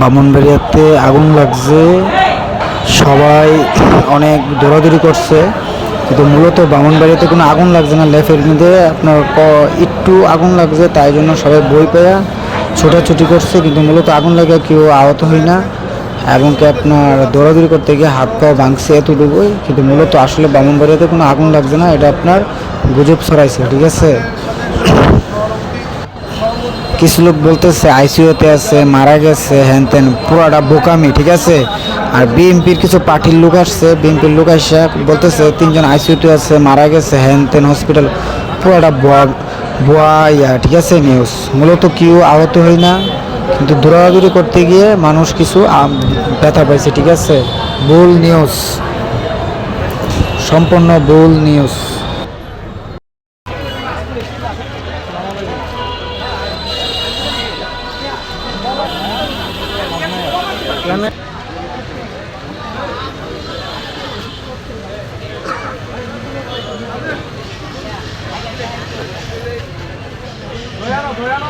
বামনবাড়িয়াতে আগুন লাগছে। সবাই অনেক দৌড়াদৌড়ি করছে। কিন্তু মূলত বামনবাড়িয়াতে কোনো আগুন লাগছে না লেফের মধ্যে আপনার একটু আগুন লাগছে, তাই জন্য সবাই বই পেয়া ছোটাছুটি করছে। কিন্তু মূলত আগুন লাগে কেউ আহত হয় না। এবং কি আপনার দৌড়াদৌড়ি করতে গিয়ে হাত পা ভাঙছে এতটুকুই। কিন্তু মূলত আসলে বামনবাড়িয়াতে কোনো আগুন লাগছে না, এটা আপনার গুজব ছড়াইছে, ঠিক আছে? কিছু লোক বলতেছে, আইসিইউতে আছে, মারা গেছে হ্যান ত্যান পুরাটা বোকামি, ঠিক আছে? আর বিএনপির কিছু পার্টির লোক আসছে, বিএনপির লোক আসছে, বলতেছে, তিনজন আইসিইউতে আছে, মারা গেছে হ্যান ত্যান হসপিটাল পুরাটা বোয়া বোয়া ইয়া, ঠিক আছে নিউজ মূলত কেউ আহত হয় না, কিন্তু দৌড়াদৌড়ি করতে গিয়ে মানুষ কিছু ব্যথা পাইছে, ঠিক আছে? ভুল নিউজ সম্পূর্ণ ভুল নিউজ ક્લાઇમેટ ઘોડાનો ઘોડાનો